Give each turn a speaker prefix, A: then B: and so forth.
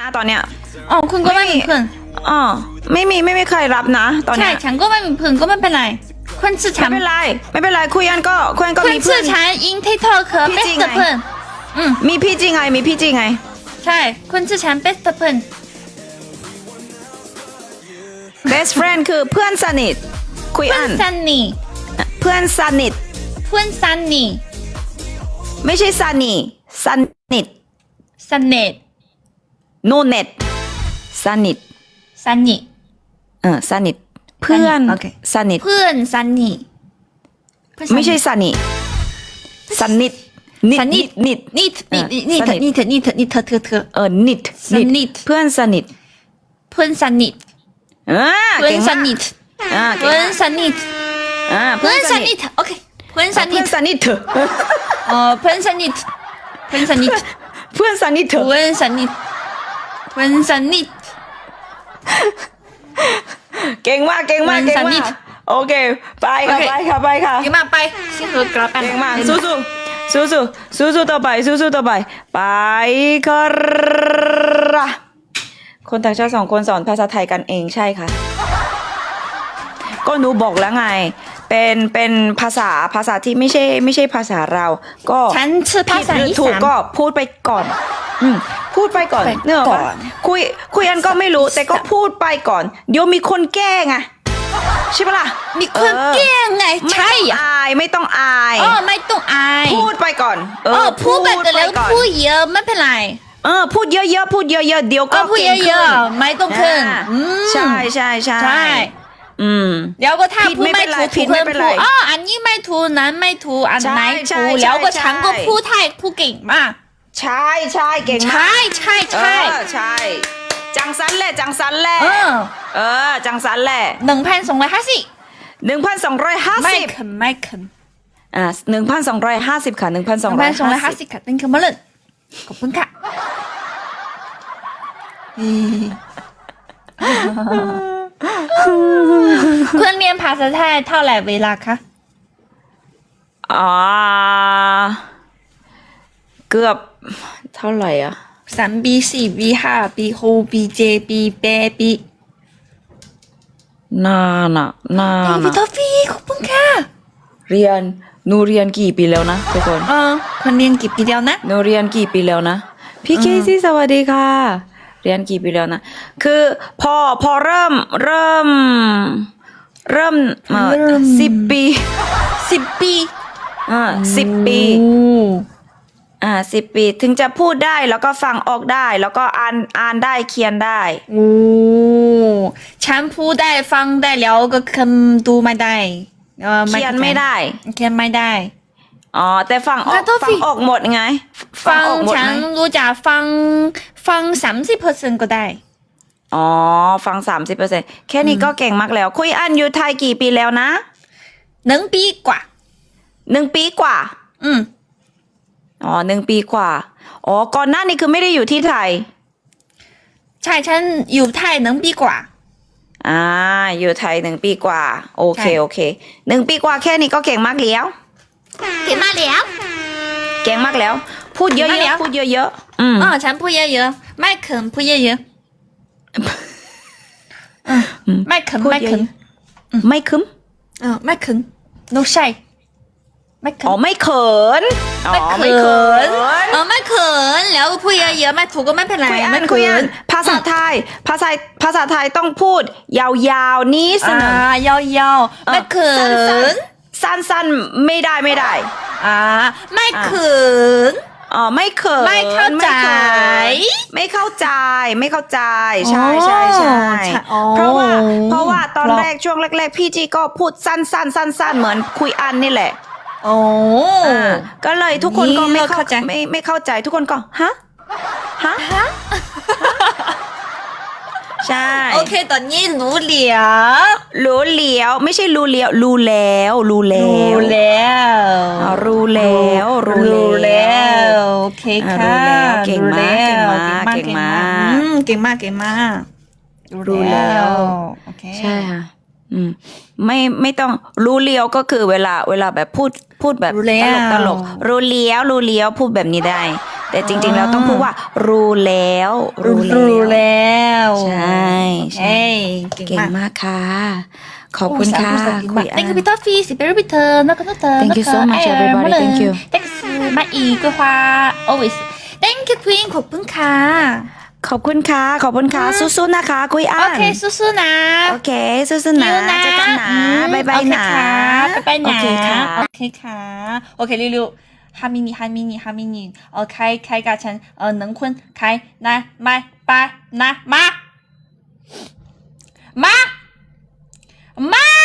A: นะตอนเนี้ย
B: อ๋อคุณก็ไม่มีเพื่อน
A: อ๋อไม่มีไม่มีใครรับนะ ตอน
B: ใช่
A: เนี้ย
B: ฉันก็ไม่มีเพื่อนก็ไม่เป็นไรคุณชื่อฉั
A: ไม่
B: น
A: เป็นไรไม่เป็นไรคุยกันก็คุยกันก็
B: คุณ
A: มีเพื่
B: ชื่
A: อ
B: อน ฉันอินทิกตอก
A: พี่
B: เบ
A: จริ
B: ส
A: งไง
B: เพื่อนอืม
A: มีพี่จริงไงมีพี่จริงไง
B: ใช่คุณชื่อฉันเบสเพื่อน
A: best friend คือเพื่อนสนิท คุย
B: เพื่อ
A: อั
B: น
A: น
B: ซันนี่
A: เพื่อนสนิท
B: เพื่อนซันนี่
A: ไม่ใช่สนิทสนิท
B: ซันเน็ต
A: no net สนิท
B: ซันนี่
A: เออสนิทเพื่อน
B: โอเค
A: สนิท
B: เพื่อนซันนี่เพื่อนซันนี่
A: ไม่ใช่สนิทสนิทนิด
B: สนิท
A: นิด
B: นี่
A: เออ
B: นี่นี่
A: สนิท
B: นี่เธอนี่เธอนี่เธอเธอเธอ
A: เออนิด
B: สนิท
A: เพื่อนสนิท
B: เพื่อนซันนี่
A: อ่า
B: เพื่อ
A: เก่
B: น
A: ง
B: ซั
A: มานก
B: นี่
A: อ่าเก่ง
B: เพื่อน
A: มาก
B: ซันนี่
A: อ่า
B: เพื่อนซันนี่โอเคเพื่อนซัน
A: เพื่
B: นี่
A: อนสนิทเถอะ
B: เออเพื่อนซันนี่เพื่อนซันนี่
A: เพื่อนสนิทเถอะ
B: เพื่อนซันนี่ เพื่อนซันนี่
A: เก่งมาก เก่งมาก
B: เพื่
A: เก่
B: อน
A: ง
B: สนิ
A: มา
B: ท
A: ก โอเค ไปค่ะ
B: โอเค
A: ไปค่ะ ไปค่ะ
B: เก่งมากไปที่เธอกลับไป
A: เก่งมาก สู้สู้สู้สู้สู้สู้ต่อไป สู้สู้ต่อไป ไปค่ะคนต่างชาติสองคนสอนภาษาไทยกันเองใช่ค่ะ ก็หนูบอกแล้วไง เป็น เป็นภาษา ภาษาที่ไม่ใช่ ไม่ใช่ภาษาเรา ก็
B: ฉันชื่อภาษา
A: ผิดหรือ
B: อี
A: ถูก
B: สาน
A: ก็พูดไปก่อน อืม พูดไปก่อน
B: ไป
A: เนกอะ
B: ก่
A: ปะ
B: อน
A: คุยคุยอันก็ไม่รู้ แต่ก็พูดไปก่อน เดี๋ยวมีคนแก้ไงใช่ปะล่ะ
B: มีคน
A: เออ
B: แกล้งไง
A: ไม่
B: ใช่
A: ต้อง
B: อะ
A: อายไม่ต้องอาย
B: อ๋อไม่ต้องอาย
A: พูดไปก่อน เอ
B: เอ
A: อ
B: อพูดไปแต่แล้ว
A: ก่อน
B: พูดเยอะไม่เป็นไร
A: เออพูดเยอะๆพูดเยอะๆเดี๋ยว
B: เอ
A: ก็
B: อพูด
A: เก่ง
B: เย
A: ขึ้
B: อะ
A: น
B: ๆไม่ต้องขึ้น
A: อ่า
B: อืม
A: ใช่ใช่ใช่
B: ใช่
A: อืม
B: เดี๋ยวก็ถ้า
A: ผิด
B: พูด
A: ไม่
B: ไม่
A: เป็นไร
B: ถูก
A: ผิ
B: ถู
A: ด
B: ก
A: ไม่
B: เพื่อน
A: เป็น
B: พู
A: ไร
B: ดอ๋ออันนี้ไม่ถูกนั้นไม่ถูกอัน
A: ใช่
B: ไหน
A: ใช่
B: ถูก
A: ใช่
B: แล้วก็
A: ใช่
B: ฉันก็พูดไทยพูดเก่งมาก
A: ใช่ใช่เก่งมาก
B: ใช่ใช่ใช่
A: เออใช่ จังสันแหละจังสันแหละ
B: เออ
A: เออ จังสันแหละ
B: หนึ่งพันสองร้อยห้าสิบ
A: หนึ่งพันสองร้อยห้า
B: ไม่
A: สิบ
B: เขินไม่เขิน
A: อ่าหนึ่งพันสองร้อยห้าสิบค่ะหนึ่งพัน
B: ห
A: สอง
B: นึ่ง
A: ร้
B: พั
A: อย
B: นสองร้อย
A: ห้า
B: ห้า
A: สิบ
B: สิบค่ะเป็นคำมาเลยขอบคุณค่ะคุณเรียนภาษาไทยเท่าไหร่เวลาคะ
A: อ่า เกือบเท่าไหร่อะ
B: สามปีสี่ปีห้าปีหกปีเจ็ดปีแปดปี
A: นานอะนาน
B: พี่
A: อะ
B: ทอฟฟี่ขอบคุณค่ะ
A: เรียนหนูเรียนกี่ปีแล้วนะทุกคน
B: เออคุณเรียนกี่ปีแล้วนะ
A: หนูเรียนกี่ปีแล้วนะพี่เคซี่สวัสดีค่ะ เรียนกี่ปีแล้วนะคือพอพอเริ่มเริ่ม เริ่มเอ่อสิบปี
B: สิบปี
A: อ่าสิบปี
B: โอ้
A: อ่าสิบปีถึงจะพูดได้แล้วก็ฟังออกได้ แล้วก็อ่านอ่านได้เขียนได้
B: โอ้ฉันพูดได้ฟังได้แล้วก็คำดูไม่ได้เออ
A: เขียนไม่ได้
B: เขียนไม่ได้
A: อ๋อแต่ฟังออก
B: ขอโทษ
A: ฟั
B: สิ
A: งออกหมดไง
B: ฟัง
A: ออกหมด
B: ฉั
A: ไห
B: น
A: ม
B: รู้จักฟังฟังสามสิบเปอร์เซ็นต์ก็ได้
A: อ๋อ ฟังสามสิบเปอร์เซ็นแค่นี้ก็เก่งมากแล้ว คุยอันอยู่ไทยกี่ปีแล้วนะ
B: หนึ่งปีกว่า
A: หนึ่งปีกว่า
B: อืม
A: อ๋อหนึ่งปีกว่า อ๋อ ก่อนหน้านี้คือไม่ได้อยู่ที่ไทย
B: ใช่ฉันอยู่ไทยหนึ่งปีกว่า
A: อ่า อยู่ไทยหนึ่งปีกว่า โอเค
B: ใช่
A: โอเค หนึ่งปีกว่าแค่นี้ก็เก่งมากแล้ว
B: เก่งมากแล้ว
A: เก่งมากแล้ว พูดเย
B: เก่งมากแล้
A: อะ
B: ว
A: ๆพูดเยอะๆ อืม
B: อ๋อฉันพูดเยอะๆ ไม่เขินพูดเยอะๆอืมไม่เขิน
A: พูด
B: ไม่
A: เย
B: เขิน
A: อะๆไม่คึม
B: เออไม่เขิน no shy ไม่เขิน
A: อ๋อ ไม่เขิน อ๋อ
B: ไม่
A: ไม่
B: เขิ
A: เขิ
B: น
A: น
B: เออไม่เขินแล้วพูดเยอะๆไม่ถูกก็ไม่เป็นไร
A: คุยอั
B: ไม่
A: นคุ
B: เขิ
A: ยอัน
B: น
A: ภาษาไทย ภาษาภาษาไทยต้องพูด ยาวๆนี้ส
B: อ่
A: นึงา
B: ยาวๆไม่เขิน
A: สั้นๆไม่ได้ไม่ได้
B: อ่าไม่เขิน
A: อ๋อไม่เขิน
B: ไม่เข้าใจ
A: ไม่ขินไม่เข้าใจไม่เข้าใจใช่ใช่ใช่
B: อ๋อใช่อ๋อ
A: เพราะว่าเพราะว่าตอน
B: เพราะ
A: แรกช่วงแรกๆ พี่จีก็พูดสั้นๆสั้นๆเหมือนคุยอันนี่แหละ
B: โอ้
A: อ่าก็เลยทุกคนก็ไม่
B: นี่เรา
A: เข้า
B: เข้าใจ
A: ไม่ไม่เข้าใจทุกคนก็ฮะฮะใช่
B: โอเคตอนนี้รู้เหลียว
A: รู้เลี้ยว ไม่ใช่รู้เลี้ยว รู้แล้ว รู้แล้ว
B: รู้แล้ว
A: อ๋อรู้แล้ว รู้
B: รู้
A: แล้
B: แล้ววโอเค
A: อ่า
B: ค่ะ
A: รู้แล้วเก่งมาก
B: รู้แล้ว
A: เก่งมาก
B: อืมเก่งมากเก่งมาก
A: รู้แล้ว
B: โอเค
A: ใช่ค่ะืมไม่ไม่ต้องรู้เลี้ยวก็คือเวลาเวลาแบบพูดพูดแบบตลกตลกรู้เลี้ยวรู้เลี้ยวพูดแบบนี้ได้ แต่จริงๆล้วต้องพูดว่า รู้แล้ว รู้
B: รู้
A: แล้วใช่ใช่
B: เก่งมาก
A: ค่ะ ขอบคุณค่ะคุย
B: Thank you Peter Fee สิ Very Peter นักก็นักเ Thank
A: you so much, everybody. Thank you.
B: Thanks มาอีกกว่า always Thank you Queen ขอบคุณค่ะ
A: ขอบคุณค่ะ ขอบคุณค่ะ สู้ๆนะคะ กุยอัน
B: โอเคสู้ๆนะ
A: โอเคสู้ๆนะเจอกันนะบายบายนะ
B: บายบายนะ
A: โอเคค่ะ
B: โอเคค่ะ โอเคลิลิวฮามินิฮามินิฮามินิโอเคครใครกาฉันเออนังคุณใครนะมาไปนะมา มา มา